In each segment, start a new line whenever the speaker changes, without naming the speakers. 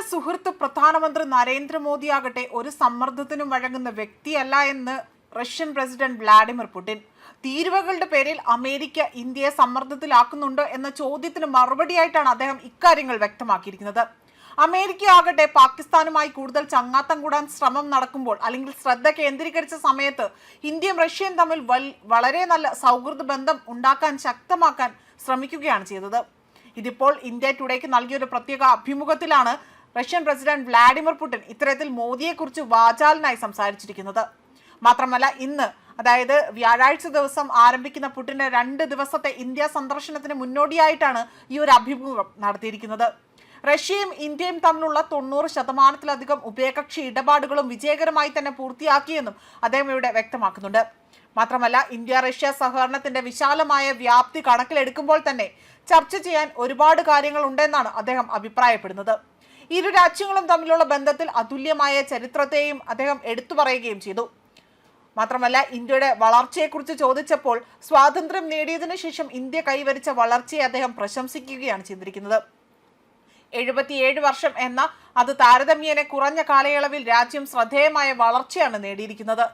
പുടിന്റെ സുഹൃത്ത് പ്രധാനമന്ത്രി നരേന്ദ്രമോദിയാകട്ടെ ഒരു സമ്മർദ്ദത്തിനും വഴങ്ങുന്ന വ്യക്തിയല്ല എന്ന് റഷ്യൻ പ്രസിഡന്റ് വ്ളാഡിമിർ പുടിൻ. തീരുവകളുടെ പേരിൽ അമേരിക്ക ഇന്ത്യയെ സമ്മർദ്ദത്തിലാക്കുന്നുണ്ട് എന്ന ചോദ്യത്തിന് മറുപടിയായിട്ടാണ് അദ്ദേഹം ഇക്കാര്യങ്ങൾ വ്യക്തമാക്കിയിരിക്കുന്നത്. അമേരിക്ക ആകട്ടെ പാകിസ്ഥാനുമായി കൂടുതൽ ചങ്ങാത്തം കൂടാൻ ശ്രമം നടക്കുമ്പോൾ അല്ലെങ്കിൽ ശ്രദ്ധ കേന്ദ്രീകരിച്ച സമയത്ത് ഇന്ത്യയും റഷ്യയും തമ്മിൽ വളരെ നല്ല സൗഹൃദ ബന്ധം ഉണ്ടാക്കാൻ ശക്തമാക്കാൻ ശ്രമിക്കുകയാണ് ചെയ്തത്. ഇതിപ്പോൾ ഇന്ത്യ ടുഡേക്ക് നൽകിയ ഒരു പ്രത്യേക അഭിമുഖത്തിലാണ് റഷ്യൻ പ്രസിഡന്റ് വ്ളാഡിമിർ പുടിൻ ഇത്തരത്തിൽ മോദിയെക്കുറിച്ച് വാചാലനായി സംസാരിച്ചിരിക്കുന്നത്. മാത്രമല്ല ഇന്ന് അതായത് വ്യാഴാഴ്ച ദിവസം ആരംഭിക്കുന്ന പുടിന്റെ രണ്ട് ദിവസത്തെ ഇന്ത്യ സന്ദർശനത്തിന് മുന്നോടിയായിട്ടാണ് ഈ ഒരു അഭിമുഖം നടത്തിയിരിക്കുന്നത്. റഷ്യയും ഇന്ത്യയും തമ്മിലുള്ള തൊണ്ണൂറ് ശതമാനത്തിലധികം ഉഭയകക്ഷി ഇടപാടുകളും വിജയകരമായി തന്നെ പൂർത്തിയാക്കിയെന്നും അദ്ദേഹം ഇവിടെ വ്യക്തമാക്കുന്നുണ്ട്. മാത്രമല്ല ഇന്ത്യ റഷ്യ സഹകരണത്തിന്റെ വിശാലമായ വ്യാപ്തി കണക്കിലെടുക്കുമ്പോൾ തന്നെ ചർച്ച ചെയ്യാൻ ഒരുപാട് കാര്യങ്ങൾ ഉണ്ടെന്നാണ് അദ്ദേഹം അഭിപ്രായപ്പെടുന്നത്. ഇരു രാജ്യങ്ങളും തമ്മിലുള്ള ബന്ധത്തിൽ അതുല്യമായ ചരിത്രത്തെയും അദ്ദേഹം എടുത്തു പറയുകയും ചെയ്തു. മാത്രമല്ല ഇന്ത്യയുടെ വളർച്ചയെക്കുറിച്ച് ചോദിച്ചപ്പോൾ സ്വാതന്ത്ര്യം നേടിയതിനു ശേഷം ഇന്ത്യ കൈവരിച്ച വളർച്ചയെ അദ്ദേഹം പ്രശംസിക്കുകയാണ് ചെയ്തിരിക്കുന്നത്. എഴുപത്തിയേഴ് വർഷം എന്ന അത് താരതമ്യേന കുറഞ്ഞ കാലയളവിൽ രാജ്യം ശ്രദ്ധേയമായ വളർച്ചയാണ് നേടിയിരിക്കുന്നത്.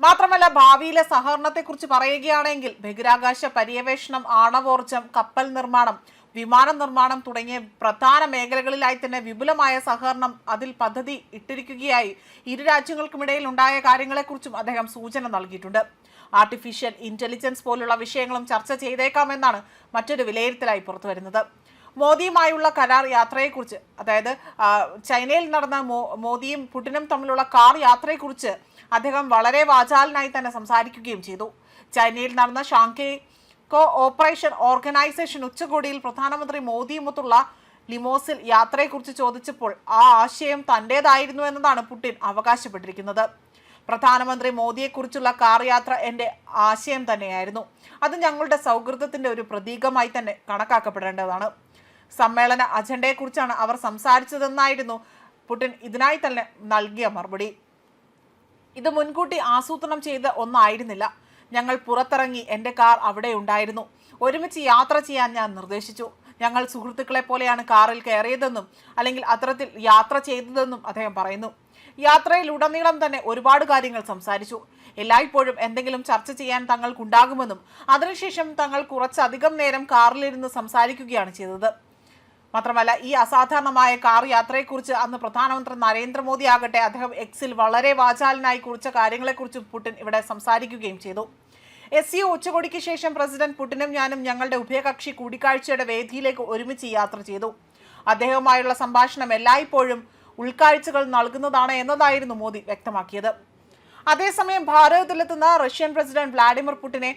മാത്രമല്ല ഭാവിയിലെ സഹകരണത്തെക്കുറിച്ച് പറയുകയാണെങ്കിൽ ബഹിരാകാശ പര്യവേഷണം ആണവോർജം കപ്പൽ നിർമ്മാണം വിമാന നിർമ്മാണം തുടങ്ങിയ പ്രധാന മേഖലകളിലായി തന്നെ വിപുലമായ സഹകരണം അതിൽ പദ്ധതി ഇട്ടിരിക്കുകയായി. ഇരു രാജ്യങ്ങൾക്കുമിടയിൽ ഉണ്ടായ കാര്യങ്ങളെക്കുറിച്ചും അദ്ദേഹം സൂചന നൽകിയിട്ടുണ്ട്. ആർട്ടിഫിഷ്യൽ ഇന്റലിജൻസ് പോലുള്ള വിഷയങ്ങളും ചർച്ച ചെയ്തേക്കാമെന്നാണ് മറ്റൊരു വിലയിരുത്തലായി പുറത്തുവരുന്നത്. മോദിയുമായുള്ള കരാർ യാത്രയെക്കുറിച്ച് അതായത് ചൈനയിൽ നടന്ന മോദിയും പുടിനും തമ്മിലുള്ള കാർ യാത്രയെക്കുറിച്ച് അദ്ദേഹം വളരെ വാചാലനായി തന്നെ സംസാരിക്കുകയും ചെയ്തു. ചൈനയിൽ നടന്ന ഷാങ്കൈ കോ ഓപ്പറേഷൻ ഓർഗനൈസേഷൻ ഉച്ചകോടിയിൽ പ്രധാനമന്ത്രി മോദിയുമൊത്തുള്ള ലിമോസിൽ യാത്രയെക്കുറിച്ച് ചോദിച്ചപ്പോൾ ആ ആശയം തന്റേതായിരുന്നു എന്നതാണ് പുടിൻ അവകാശപ്പെട്ടിരിക്കുന്നത്. പ്രധാനമന്ത്രി മോദിയെക്കുറിച്ചുള്ള കാർ യാത്ര എന്റെ ആശയം തന്നെയായിരുന്നു. അത് ഞങ്ങളുടെ സൗഹൃദത്തിന്റെ ഒരു പ്രതീകമായി തന്നെ കണക്കാക്കപ്പെടേണ്ടതാണ്. സമ്മേളന അജണ്ടയെക്കുറിച്ചാണ് അവർ സംസാരിച്ചതെന്നായിരുന്നു പുടിൻ ഇതിനായി തന്നെ നൽകിയ മറുപടി. ഇത് മുൻകൂട്ടി ആസൂത്രണം ചെയ്ത ഒന്നായിരുന്നില്ല. ഞങ്ങൾ പുറത്തിറങ്ങി എന്റെ കാർ അവിടെ ഉണ്ടായിരുന്നു. ഒരുമിച്ച് യാത്ര ചെയ്യാൻ ഞാൻ നിർദ്ദേശിച്ചു. ഞങ്ങൾ സുഹൃത്തുക്കളെ പോലെയാണ് കാറിൽ കയറിയതെന്നും അല്ലെങ്കിൽ അത്തരത്തിൽ യാത്ര ചെയ്തതെന്നും അദ്ദേഹം പറയുന്നു. യാത്രയിൽ ഉടനീളം തന്നെ ഒരുപാട് കാര്യങ്ങൾ സംസാരിച്ചു. എല്ലായ്പ്പോഴും എന്തെങ്കിലും ചർച്ച ചെയ്യാൻ തങ്ങൾക്കുണ്ടാകുമെന്നും അതിനുശേഷം തങ്ങൾ കുറച്ചധികം നേരം കാറിലിരുന്ന് സംസാരിക്കുകയാണ് ചെയ്തത്. മാത്രമല്ല ഈ അസാധാരണമായ കാർ യാത്രയെക്കുറിച്ച് അന്ന് പ്രധാനമന്ത്രി നരേന്ദ്രമോദി ആകട്ടെ അദ്ദേഹം എക്സിൽ വളരെ വാചാലനായി കുറിച്ച കാര്യങ്ങളെക്കുറിച്ചും പുടിൻ ഇവിടെ സംസാരിക്കുകയും ചെയ്തു. എസ് സി ഉച്ചകോടിക്ക് ശേഷം പ്രസിഡന്റ് പുടിനും ഞാനും ഞങ്ങളുടെ ഉഭയകക്ഷി കൂടിക്കാഴ്ചയുടെ വേദിയിലേക്ക് ഒരുമിച്ച് യാത്ര ചെയ്തു. അദ്ദേഹവുമായുള്ള സംഭാഷണം എല്ലായ്പ്പോഴും ഉൾക്കാഴ്ചകൾ നൽകുന്നതാണ് എന്നതായിരുന്നു മോദി വ്യക്തമാക്കിയത്. അതേസമയം ഭാരതത്തിലെത്തുന്ന റഷ്യൻ പ്രസിഡന്റ് വ്ളാഡിമിർ പുടിനെ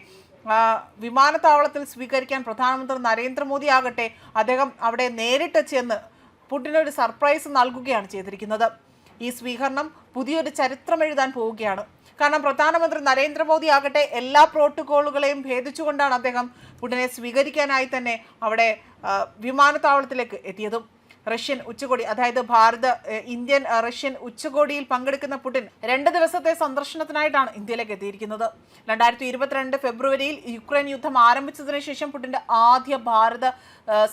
വിമാനത്താവളത്തിൽ സ്വീകരിക്കാൻ പ്രധാനമന്ത്രി നരേന്ദ്രമോദി ആകട്ടെ അദ്ദേഹം അവിടെ നേരിട്ട് ചെന്ന് പുടിനൊരു സർപ്രൈസ് നൽകുകയാണ് ചെയ്തിരിക്കുന്നത്. ഈ സ്വീകരണം പുതിയൊരു ചരിത്രം എഴുതാൻ പോവുകയാണ്. കാരണം പ്രധാനമന്ത്രി നരേന്ദ്രമോദി ആകട്ടെ എല്ലാ പ്രോട്ടോകോളുകളെയും ഭേദിച്ചുകൊണ്ടാണ് അദ്ദേഹം പുടിനെ സ്വീകരിക്കാനായി തന്നെ അവിടെ വിമാനത്താവളത്തിലേക്ക് എത്തിയതും. റഷ്യൻ ഉച്ചകോടി അതായത് ഭാരത ഇന്ത്യൻ റഷ്യൻ ഉച്ചകോടിയിൽ പങ്കെടുക്കുന്ന പുടിൻ രണ്ട് ദിവസത്തെ സന്ദർശനത്തിനായിട്ടാണ് ഇന്ത്യയിലേക്ക് എത്തിയിരിക്കുന്നത്. രണ്ടായിരത്തി ഇരുപത്തിരണ്ട് ഫെബ്രുവരിയിൽ യുക്രൈൻ യുദ്ധം ആരംഭിച്ചതിന് ശേഷം പുടിന്റെ ആദ്യ ഭാരത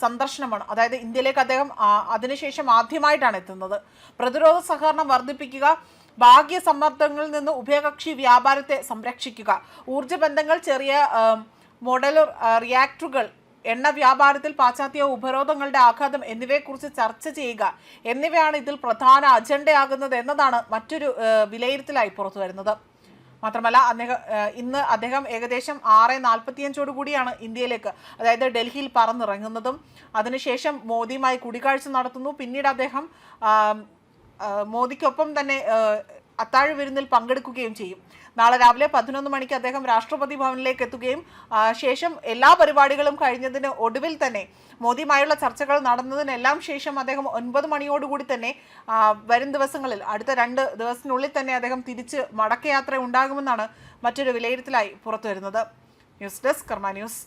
സന്ദർശനമാണ്. അതായത് ഇന്ത്യയിലേക്ക് അദ്ദേഹം അതിനുശേഷം ആദ്യമായിട്ടാണ് എത്തുന്നത്. പ്രതിരോധ സഹകരണം വർദ്ധിപ്പിക്കുക ഭാഗ്യ സമ്മർദ്ദങ്ങളിൽ നിന്ന് ഉഭയകക്ഷി വ്യാപാരത്തെ സംരക്ഷിക്കുക ഊർജ ബന്ധങ്ങൾ ചെറിയ മോഡൽ റിയാക്ടറുകൾ എണ്ണ വ്യാപാരത്തിൽ പാശ്ചാത്യ ഉപരോധങ്ങളുടെ ആഘാതം എന്നിവയെക്കുറിച്ച് ചർച്ച ചെയ്യുക. എന്നിവയാണ് ഇതിൽ പ്രധാന അജണ്ടയാകുന്നത് എന്നതാണ് മറ്റൊരു വിലയിരുത്തലായി പുറത്തു വരുന്നത്. മാത്രമല്ല അദ്ദേഹം ഇന്ന് അദ്ദേഹം ഏകദേശം ആറ് നാൽപ്പത്തിയഞ്ചോട് കൂടിയാണ് ഇന്ത്യയിലേക്ക് അതായത് ഡൽഹിയിൽ പറന്നിറങ്ങുന്നതും. അതിനുശേഷം മോദിയുമായി കൂടിക്കാഴ്ച നടത്തുന്നു. പിന്നീട് അദ്ദേഹം മോദിക്കൊപ്പം തന്നെ അത്താഴ വിരുന്നിൽ പങ്കെടുക്കുകയും ചെയ്യും. നാളെ രാവിലെ പതിനൊന്ന് മണിക്ക് അദ്ദേഹം രാഷ്ട്രപതി ഭവനിലേക്ക് എത്തുകയും ശേഷം എല്ലാ പരിപാടികളും കഴിഞ്ഞതിന് ഒടുവിൽ തന്നെ മോദിയുമായുള്ള ചർച്ചകൾ നടന്നതിനെല്ലാം ശേഷം അദ്ദേഹം ഒൻപത് മണിയോടുകൂടി തന്നെ വരും ദിവസങ്ങളിൽ അടുത്ത രണ്ട് ദിവസത്തിനുള്ളിൽ തന്നെ അദ്ദേഹം തിരിച്ച് മടക്കയാത്ര ഉണ്ടാകുമെന്നാണ് മറ്റൊരു വിലയിരുത്തലായി പുറത്തു വരുന്നത് ന്യൂസ് ഡെസ്ക് കർമ്മ ന്യൂസ്.